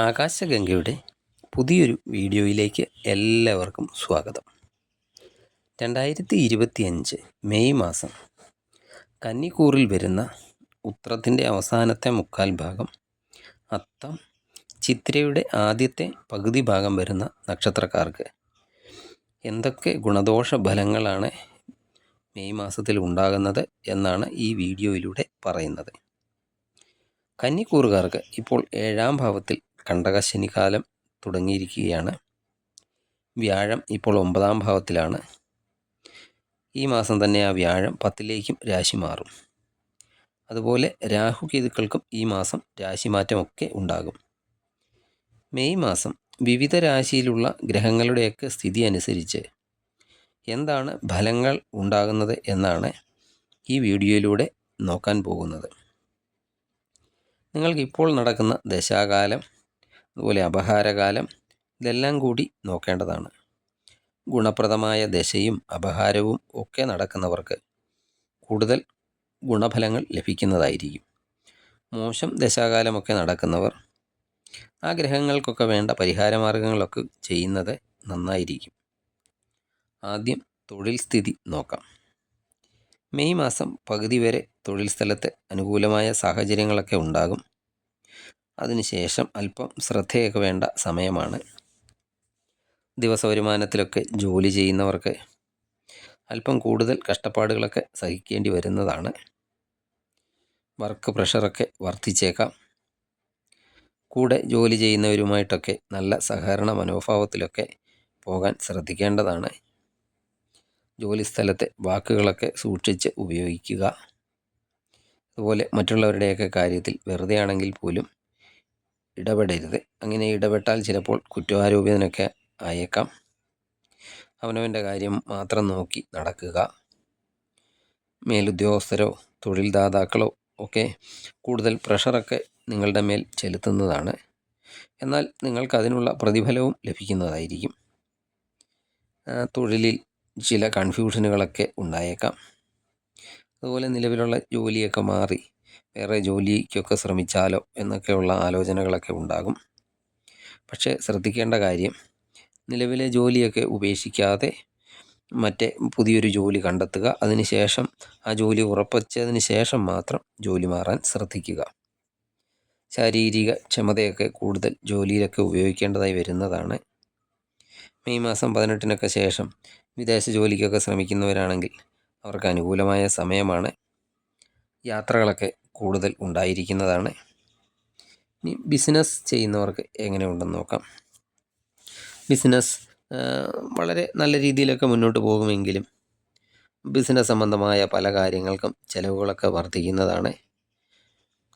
ആകാശഗംഗയുടെ പുതിയൊരു വീഡിയോയിലേക്ക് എല്ലാവർക്കും സ്വാഗതം. രണ്ടായിരത്തി ഇരുപത്തിയഞ്ച് മെയ് മാസം കന്നിക്കൂറിൽ വരുന്ന ഉത്രത്തിന്റെ അവസാനത്തെ മുക്കാൽ ഭാഗം അത്തം ചിത്രയുടെ ആദ്യത്തെ പകുതി ഭാഗം വരുന്ന നക്ഷത്രക്കാർക്ക് എന്തൊക്കെ ഗുണദോഷ ഫലങ്ങളാണ് മെയ് മാസത്തിൽ ഉണ്ടാകുന്നത് എന്നാണ് ഈ വീഡിയോയിലൂടെ പറയുന്നത്. കന്നിക്കൂറുകാർക്ക് ഇപ്പോൾ ഏഴാം ഭാവത്തിൽ കണ്ടകശനി കാലം തുടങ്ങിയിരിക്കുകയാണ്. വ്യാഴം ഇപ്പോൾ ഒമ്പതാം ഭാവത്തിലാണ്. ഈ മാസം തന്നെ ആ വ്യാഴം പത്തിലേക്കും രാശി മാറും. അതുപോലെ രാഹു കേതുക്കൾക്കും ഈ മാസം രാശിമാറ്റമൊക്കെ ഉണ്ടാകും. മെയ് മാസം വിവിധ രാശിയിലുള്ള ഗ്രഹങ്ങളുടെയൊക്കെ സ്ഥിതി അനുസരിച്ച് എന്താണ് ഫലങ്ങൾ ഉണ്ടാകുന്നത് എന്നാണ് ഈ വീഡിയോയിലൂടെ നോക്കാൻ പോകുന്നത്. നിങ്ങൾക്ക് ഇപ്പോൾ നടക്കുന്ന ദശാകാലം അതുപോലെ അപഹാരകാലം ഇതെല്ലാം കൂടി നോക്കേണ്ടതാണ്. ഗുണപ്രദമായ ദശയും അപഹാരവും ഒക്കെ നടക്കുന്നവർക്ക് കൂടുതൽ ഗുണഫലങ്ങൾ ലഭിക്കുന്നതായിരിക്കും. മോശം ദശാകാലമൊക്കെ നടക്കുന്നവർ ആ ഗ്രഹങ്ങൾക്കൊക്കെ വേണ്ട പരിഹാരമാർഗങ്ങളൊക്കെ ചെയ്യുന്നത് നന്നായിരിക്കും. ആദ്യം തൊഴിൽ സ്ഥിതി നോക്കാം. മെയ് മാസം പകുതി വരെ തൊഴിൽ സ്ഥലത്ത് അനുകൂലമായ സാഹചര്യങ്ങളൊക്കെ ഉണ്ടാകും. അതിനുശേഷം അല്പം ശ്രദ്ധയൊക്കെ വേണ്ട സമയമാണ്. ദിവസ വരുമാനത്തിലൊക്കെ ജോലി ചെയ്യുന്നവർക്ക് അല്പം കൂടുതൽ കഷ്ടപ്പാടുകളൊക്കെ സഹിക്കേണ്ടി വരുന്നതാണ്. വർക്ക് പ്രഷറൊക്കെ വർദ്ധിച്ചേക്കാം. കൂടെ ജോലി ചെയ്യുന്നവരുമായിട്ടൊക്കെ നല്ല സഹകരണ മനോഭാവത്തിലൊക്കെ പോകാൻ ശ്രദ്ധിക്കേണ്ടതാണ്. ജോലി സ്ഥലത്തെ വാക്കുകളൊക്കെ സൂക്ഷിച്ച് ഉപയോഗിക്കുക. അതുപോലെ മറ്റുള്ളവരുടെയൊക്കെ കാര്യത്തിൽ വെറുതെയാണെങ്കിൽ പോലും ഇടപെടരുത്. അങ്ങനെ ഇടപെട്ടാൽ ചിലപ്പോൾ കുറ്റാരോപിതനൊക്കെ ആയേക്കാം. അവനവന്റെ കാര്യം മാത്രം നോക്കി നടക്കുക. മേലുദ്യോഗസ്ഥരോ തൊഴിൽദാതാക്കളോ ഒക്കെ കൂടുതൽ പ്രഷറൊക്കെ നിങ്ങളുടെ മേൽ ചെലുത്തുന്നതാണ്. എന്നാൽ നിങ്ങൾക്കതിനുള്ള പ്രതിഫലവും ലഭിക്കുന്നതായിരിക്കും. തൊഴിലിൽ ചില കൺഫ്യൂഷനുകളൊക്കെ ഉണ്ടായേക്കാം. അതുപോലെ നിലവിലുള്ള ജോലിയൊക്കെ മാറി വേറെ ജോലിക്കൊക്കെ ശ്രമിച്ചാലോ എന്നൊക്കെയുള്ള ആലോചനകളൊക്കെ ഉണ്ടാകും. പക്ഷേ ശ്രദ്ധിക്കേണ്ട കാര്യം നിലവിലെ ജോലിയൊക്കെ ഉപേക്ഷിക്കാതെ മറ്റേ പുതിയൊരു ജോലി കണ്ടെത്തുക അതിനുശേഷം ആ ജോലി ഉറപ്പിച്ചതിന് ശേഷം മാത്രം ജോലി മാറാൻ ശ്രദ്ധിക്കുക. ശാരീരിക ക്ഷമതയൊക്കെ കൂടുതൽ ജോലിയിലൊക്കെ ഉപയോഗിക്കേണ്ടതായി വരുന്നതാണ്. മെയ് മാസം പതിനെട്ടിനൊക്കെ ശേഷം വിദേശ ജോലിക്കൊക്കെ ശ്രമിക്കുന്നവരാണെങ്കിൽ അവർക്ക് അനുകൂലമായ സമയമാണ്. യാത്രകളൊക്കെ കൂടുതൽ ഉണ്ടായിരിക്കുന്നതാണ്. ഇനി ബിസിനസ് ചെയ്യുന്നവർക്ക് എങ്ങനെയുണ്ടെന്ന് നോക്കാം. ബിസിനസ് വളരെ നല്ല രീതിയിലൊക്കെ മുന്നോട്ട് പോകുമെങ്കിലും ബിസിനസ് സംബന്ധമായ പല കാര്യങ്ങൾക്കും ചിലവുകളൊക്കെ വർദ്ധിക്കുന്നതാണ്.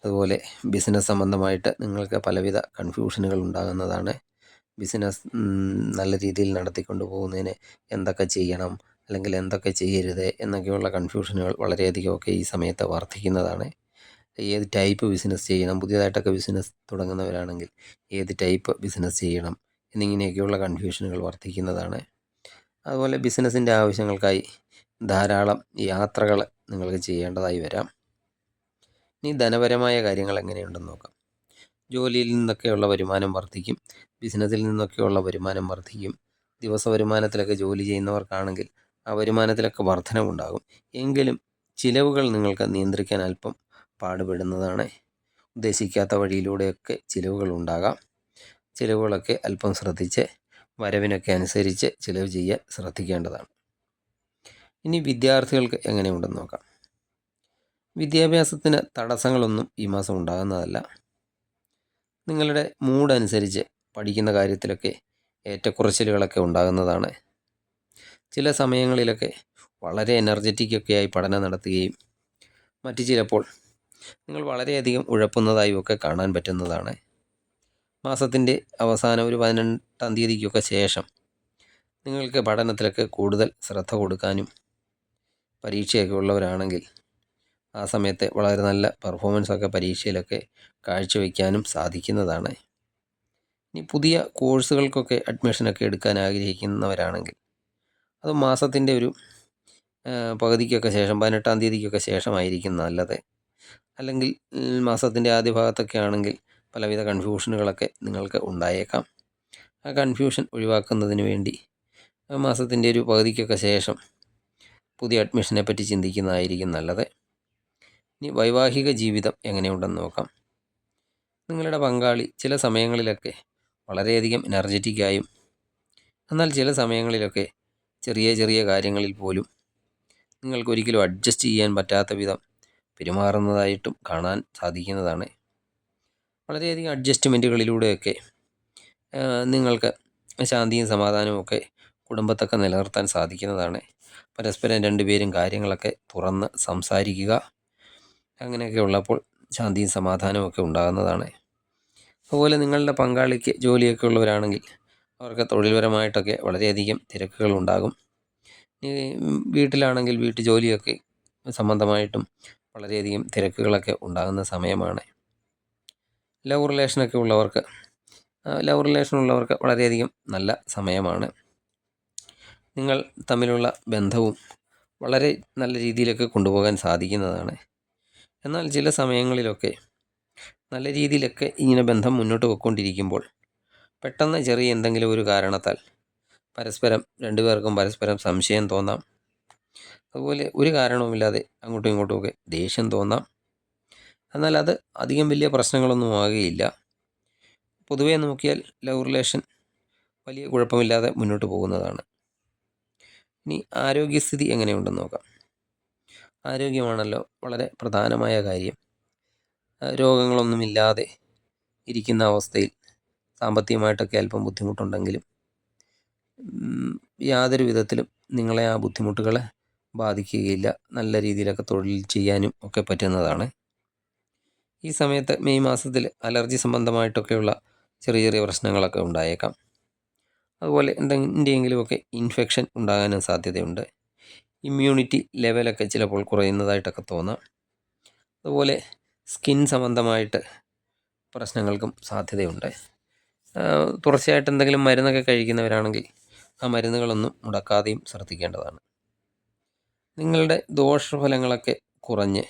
അതുപോലെ ബിസിനസ് സംബന്ധമായിട്ട് നിങ്ങൾക്ക് പലവിധ കൺഫ്യൂഷനുകൾ ഉണ്ടാകുന്നതാണ്. ബിസിനസ് നല്ല രീതിയിൽ നടത്തിക്കൊണ്ട് പോകുന്നതിന് എന്തൊക്കെ ചെയ്യണം അല്ലെങ്കിൽ എന്തൊക്കെ ചെയ്യരുത് എന്നൊക്കെയുള്ള കൺഫ്യൂഷനുകൾ വളരെയധികമൊക്കെ ഈ സമയത്ത് വർദ്ധിക്കുന്നതാണ്. ഏത് ടൈപ്പ് ബിസിനസ് ചെയ്യണം പുതിയതായിട്ടൊക്കെ ബിസിനസ് തുടങ്ങുന്നവരാണെങ്കിൽ ഏത് ടൈപ്പ് ബിസിനസ് ചെയ്യണം എന്നിങ്ങനെയൊക്കെയുള്ള കൺഫ്യൂഷനുകൾ വർദ്ധിക്കുന്നതാണ്. അതുപോലെ ബിസിനസ്സിന്റെ ആവശ്യങ്ങൾക്കായി ധാരാളം യാത്രകൾ നിങ്ങൾക്ക് ചെയ്യേണ്ടതായി വരാം. ഇനി ധനപരമായ കാര്യങ്ങൾ എങ്ങനെയുണ്ടെന്ന് നോക്കാം. ജോലിയിൽ നിന്നൊക്കെയുള്ള വരുമാനം വർദ്ധിക്കും ബിസിനസ്സിൽ നിന്നൊക്കെയുള്ള വരുമാനം വർദ്ധിക്കും. ദിവസ വരുമാനത്തിലൊക്കെ ജോലി ചെയ്യുന്നവർക്കാണെങ്കിൽ ആ വരുമാനത്തിലൊക്കെ വർധനവുണ്ടാകും. എങ്കിലും ചിലവുകൾ നിങ്ങൾക്ക് നിയന്ത്രിക്കാൻ അല്പം പാടുപെടുന്നതാണ്. ഉദ്ദേശിക്കാത്ത വഴിയിലൂടെയൊക്കെ ചിലവുകൾ ഉണ്ടാകാം ചിലവുകളൊക്കെ അല്പം ശ്രദ്ധിച്ച് വരവിനൊക്കെ അനുസരിച്ച് ചിലവ് ചെയ്യാൻ ശ്രദ്ധിക്കേണ്ടതാണ്. ഇനി വിദ്യാർത്ഥികൾക്ക് എങ്ങനെയുണ്ടെന്ന് നോക്കാം. വിദ്യാഭ്യാസത്തിന് തടസ്സങ്ങളൊന്നും ഈ മാസം ഉണ്ടാകുന്നതല്ല. നിങ്ങളുടെ മൂഡ് അനുസരിച്ച് പഠിക്കുന്ന കാര്യത്തിലൊക്കെ ഏറ്റക്കുറച്ചിലുകളൊക്കെ ഉണ്ടാകുന്നതാണ്. ചില സമയങ്ങളിലൊക്കെ വളരെ എനർജറ്റിക്കൊക്കെയായി പഠനം നടത്തുകയും മറ്റു ചിലപ്പോൾ നിങ്ങൾ വളരെയധികം ഉഴപ്പുന്നതായും ഒക്കെ കാണാൻ പറ്റുന്നതാണ്. മാസത്തിന്റെ അവസാനം ഒരു പതിനെട്ടാം തീയതിക്കൊക്കെ ശേഷം നിങ്ങൾക്ക് പഠനത്തിലൊക്കെ കൂടുതൽ ശ്രദ്ധ കൊടുക്കാനും പരീക്ഷയൊക്കെ ഉള്ളവരാണെങ്കിൽ ആ സമയത്ത് വളരെ നല്ല പെർഫോമൻസൊക്കെ പരീക്ഷയിലൊക്കെ കാഴ്ചവെക്കാനും സാധിക്കുന്നതാണ്. ഇനി പുതിയ കോഴ്സുകൾക്കൊക്കെ അഡ്മിഷനൊക്കെ എടുക്കാൻ ആഗ്രഹിക്കുന്നവരാണെങ്കിൽ അത് മാസത്തിന്റെ ഒരു പകുതിക്കൊക്കെ ശേഷം പതിനെട്ടാം തീയതിക്കൊക്കെ ശേഷമായിരിക്കും നല്ലത്. അല്ലെങ്കിൽ മാസത്തിന്റെ ആദ്യ ഭാഗത്തൊക്കെ ആണെങ്കിൽ പലവിധ കൺഫ്യൂഷനുകളൊക്കെ നിങ്ങൾക്ക് ഉണ്ടായേക്കാം. ആ കൺഫ്യൂഷൻ ഒഴിവാക്കുന്നതിന് വേണ്ടി ആ മാസത്തിന്റെ ഒരു പകുതിക്കൊക്കെ ശേഷം പുതിയ അഡ്മിഷനെ പറ്റി ചിന്തിക്കുന്നതായിരിക്കും നല്ലത്. ഇനി വൈവാഹിക ജീവിതം എങ്ങനെയുണ്ടെന്ന് നോക്കാം. നിങ്ങളുടെ പങ്കാളി ചില സമയങ്ങളിലൊക്കെ വളരെയധികം എനർജറ്റിക്കായും എന്നാൽ ചില സമയങ്ങളിലൊക്കെ ചെറിയ ചെറിയ കാര്യങ്ങളിൽ പോലും നിങ്ങൾക്കൊരിക്കലും അഡ്ജസ്റ്റ് ചെയ്യാൻ പറ്റാത്ത വിധം പെരുമാറുന്നതായിട്ടും കാണാൻ സാധിക്കുന്നതാണ്. വളരെയധികം അഡ്ജസ്റ്റ്മെന്റുകളിലൂടെയൊക്കെ നിങ്ങൾക്ക് ശാന്തിയും സമാധാനവും ഒക്കെ കുടുംബത്തൊക്കെ നിലനിർത്താൻ സാധിക്കുന്നതാണ്. പരസ്പരം രണ്ടുപേരും കാര്യങ്ങളൊക്കെ തുറന്ന് സംസാരിക്കുക അങ്ങനെയൊക്കെ ഉള്ളപ്പോൾ ശാന്തിയും സമാധാനവും ഒക്കെ ഉണ്ടാകുന്നതാണ്. അതുപോലെ നിങ്ങളുടെ പങ്കാളിക്ക് ജോലിയൊക്കെ ഉള്ളവരാണെങ്കിൽ അവർക്ക് തൊഴിൽപരമായിട്ടൊക്കെ വളരെയധികം തിരക്കുകൾ ഉണ്ടാകും. വീട്ടിലാണെങ്കിൽ വീട്ടു ജോലിയൊക്കെ സംബന്ധമായിട്ടും വളരെയധികം തിരക്കുകളൊക്കെ ഉണ്ടാകുന്ന സമയമാണ്. ലവ് റിലേഷനൊക്കെ ഉള്ളവർക്ക് ലവ് റിലേഷൻ ഉള്ളവർക്ക് വളരെയധികം നല്ല സമയമാണ്. നിങ്ങൾ തമ്മിലുള്ള ബന്ധവും വളരെ നല്ല രീതിയിലൊക്കെ കൊണ്ടുപോകാൻ സാധിക്കുന്നതാണ്. എന്നാൽ ചില സമയങ്ങളിലൊക്കെ നല്ല രീതിയിലൊക്കെ ഇങ്ങനെ ബന്ധം മുന്നോട്ട് പോയിക്കൊണ്ടിരിക്കുമ്പോൾ പെട്ടെന്ന് ചെറിയ എന്തെങ്കിലും ഒരു കാരണത്താൽ പരസ്പരം രണ്ടുപേർക്കും പരസ്പരം സംശയം തോന്നാം. അതുപോലെ ഒരു കാരണവുമില്ലാതെ അങ്ങോട്ടും ഇങ്ങോട്ടുമൊക്കെ ദേഷ്യം തോന്നാം. എന്നാൽ അത് അധികം വലിയ പ്രശ്നങ്ങളൊന്നും ആകുകയില്ല. പൊതുവേ നോക്കിയാൽ ലവ് റിലേഷൻ വലിയ കുഴപ്പമില്ലാതെ മുന്നോട്ട് പോകുന്നതാണ്. ഇനി ആരോഗ്യസ്ഥിതി എങ്ങനെയുണ്ടെന്ന് നോക്കാം. ആരോഗ്യമാണല്ലോ വളരെ പ്രധാനമായ കാര്യം. രോഗങ്ങളൊന്നുമില്ലാതെ ഇരിക്കുന്ന അവസ്ഥയിൽ സാമ്പത്തികമായിട്ടൊക്കെ അല്പം ബുദ്ധിമുട്ടുണ്ടെങ്കിലും യാതൊരു വിധത്തിലും നിങ്ങളെ ആ ബുദ്ധിമുട്ടുകളെ ബാധിക്കുകയില്ല. നല്ല രീതിയിലൊക്കെ തൊഴിൽ ചെയ്യാനും ഒക്കെ പറ്റുന്നതാണ്. ഈ സമയത്ത് മെയ് മാസത്തിൽ അലർജി സംബന്ധമായിട്ടൊക്കെയുള്ള ചെറിയ ചെറിയ പ്രശ്നങ്ങളൊക്കെ ഉണ്ടായേക്കാം. അതുപോലെ എന്തെങ്കിലുമൊക്കെ ഇൻഫെക്ഷൻ ഉണ്ടാകാനും സാധ്യതയുണ്ട്. ഇമ്മ്യൂണിറ്റി ലെവലൊക്കെ ചിലപ്പോൾ കുറയുന്നതായിട്ടൊക്കെ തോന്നാം. അതുപോലെ സ്കിൻ സംബന്ധമായിട്ട് പ്രശ്നങ്ങൾക്കും സാധ്യതയുണ്ട്. തുടർച്ചയായിട്ട് എന്തെങ്കിലും മരുന്നൊക്കെ കഴിക്കുന്നവരാണെങ്കിൽ ആ മരുന്നുകളൊന്നും മുടക്കാതെയും ശ്രദ്ധിക്കേണ്ടതാണ്. നിങ്ങളുടെ ദോഷഫലങ്ങളൊക്കെ കുറഞ്ഞ്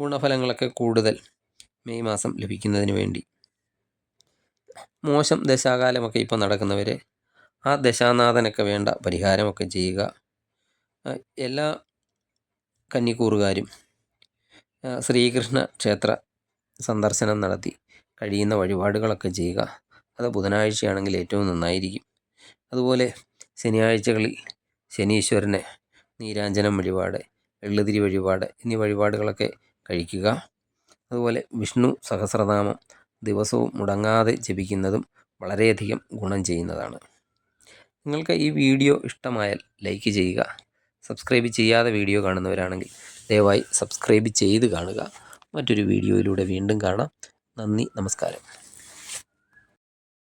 ഗുണഫലങ്ങളൊക്കെ കൂടുതൽ മെയ് മാസം ലഭിക്കുന്നതിന് വേണ്ടി. മോശം ദശാകാലമൊക്കെ ഇപ്പോൾ നടക്കുന്നവർ ആ ദശാനാഥനൊക്കെ വേണ്ട പരിഹാരമൊക്കെ ചെയ്യുക. എല്ലാ കന്നിക്കൂറുകാരും ശ്രീകൃഷ്ണ ക്ഷേത്ര സന്ദർശനം നടത്തി കഴിയുന്ന വഴിപാടുകളൊക്കെ ചെയ്യുക. അത് ബുധനാഴ്ചയാണെങ്കിൽ ഏറ്റവും നന്നായിരിക്കും. അതുപോലെ ശനിയാഴ്ചകളിൽ ശനീശ്വരനെ നീരാഞ്ജനം വഴിപാട് എള്ളുതിരി വഴിപാട് എന്നീ വഴിപാടുകളൊക്കെ കഴിക്കുക. അതുപോലെ വിഷ്ണു സഹസ്രനാമം ദിവസവും മുടങ്ങാതെ ജപിക്കുന്നതും വളരെയധികം ഗുണം ചെയ്യുന്നതാണ്. നിങ്ങൾക്ക് ഈ വീഡിയോ ഇഷ്ടമായാൽ ലൈക്ക് ചെയ്യുക. സബ്സ്ക്രൈബ് ചെയ്യാതെ വീഡിയോ കാണുന്നവരാണെങ്കിൽ ദയവായി സബ്സ്ക്രൈബ് ചെയ്ത് കാണുക. മറ്റൊരു വീഡിയോയിലൂടെ വീണ്ടും കാണാം. നന്ദി നമസ്കാരം.